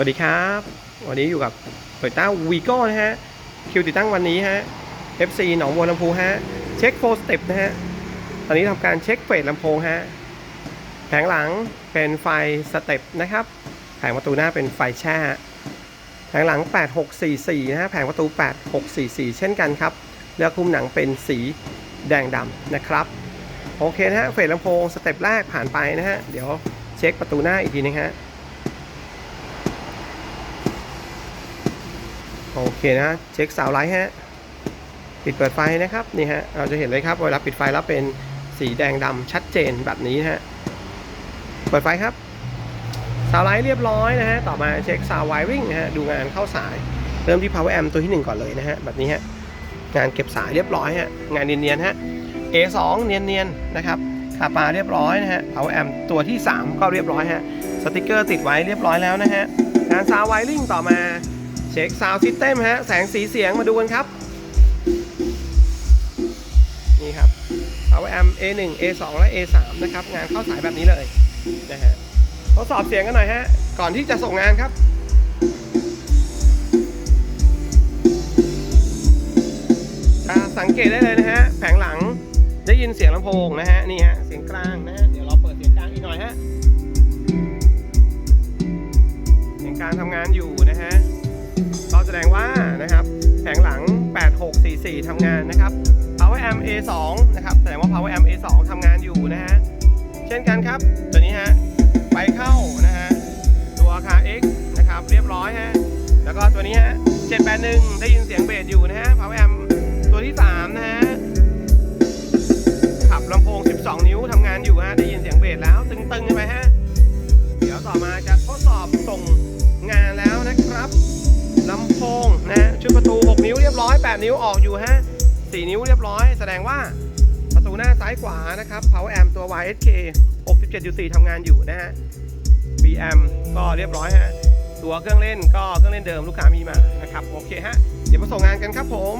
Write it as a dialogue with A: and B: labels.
A: วัสดีครับ วันนี้อยู่กับโตโยต้าวีโก้นะฮะ คิวติดตั้งวันนี้ฮะ FC หนองบัวลำพูฮะ เช็คโฟสเต็ปนะฮะ ตอนนี้ทำการเช็คเฟสลำโพงฮะ แผงหลังเป็นไฟสเต็ปนะครับ แผงประตูหน้าเป็นไฟแช่ แผงหลัง 8644 นะฮะ แผงประตู 8644 เช่นกันครับ เลือกคุมหนังเป็นสีแดงดำนะครับ โอเคนะฮะ เฟสลำโพงสเต็ปแรกผ่านไปนะฮะ เดี๋ยวเช็คประตูหน้าอีกทีนึงฮะ โอเคนะ เช็คสาวไลท์ฮะ ปิดเปิดไฟนะครับ นี่ฮะ เราจะเห็นเลยครับ เวลาปิดไฟแล้วเป็นสีแดงดำชัดเจนแบบนี้นะฮะ เปิดไฟครับ สาวไลท์เรียบร้อยนะฮะ ต่อมาเช็คสาวไวริ่งนะฮะ ดูงานเข้าสาย เริ่มที่ power amp ตัวที่ 1 ก่อนเลยนะฮะ แบบนี้ฮะ งานเก็บสายเรียบร้อยฮะ งานเนียนๆฮะ A2 เนียนๆนะครับขาปลาเรียบร้อยนะฮะ power amp ตัวที่ 3 ก็เรียบร้อยฮะ สติกเกอร์ติดไว้เรียบร้อยแล้วนะฮะ งานสาวไวริ่งต่อมา ช็คซาวด์ซิสเต็มฮะ แสงสีเสียงมาดูกันครับ นี่ครับ Power Amp A1 A2 และ A3 นะครับ งานเข้าสายแบบนี้เลยนะฮะทดสอบเสียงกันหน่อยฮะ ก่อนที่จะส่งงานครับจะสังเกตได้เลยนะฮะ แผงหลังได้ยินเสียงลำโพงนะฮะ นี่ฮะ เสียงกลางนะฮะ เดี๋ยวเราเปิดเสียงกลางอีกหน่อยฮะ เสียงกลางทำงานอยู่ แสดงว่านะครับแผงหลัง 8644ทำงานนะครับ Power Amp A2 นะครับแสดงว่า Power Amp A2 ทำงานอยู่นะฮะเช่นกันครับตัวนี้ฮะไปเข้านะฮะตัว KX นะครับเรียบร้อยฮะแล้วก็ตัวนี้ฮะ781 ได้ยินเสียงเบสอยู่นะฮะ Power Amp ตัวที่ 3 นะฮะขับลำโพง 12 นิ้วทำงานอยู่ฮะ ได้ยินเสียงเบสแล้ว ตึงๆใช่ไหมฮะ เดี๋ยวต่อมาจะทดสอบส่งงานแล้วนะครับ ลำโพงนะฮะชุดประตู 6 นิ้วเรียบร้อย 8 นิ้วออกอยู่ฮะ 4 นิ้วเรียบร้อย แสดงว่าประตูหน้าซ้ายขวานะครับ Power Amp ตัว YSK 67.4ทำงานอยู่นะฮะ BM ก็เรียบร้อยฮะ ตัวเครื่องเล่นก็เครื่องเล่นเดิมลูกค้ามีมานะครับ โอเคฮะ เดี๋ยวมาส่งงานกันครับผม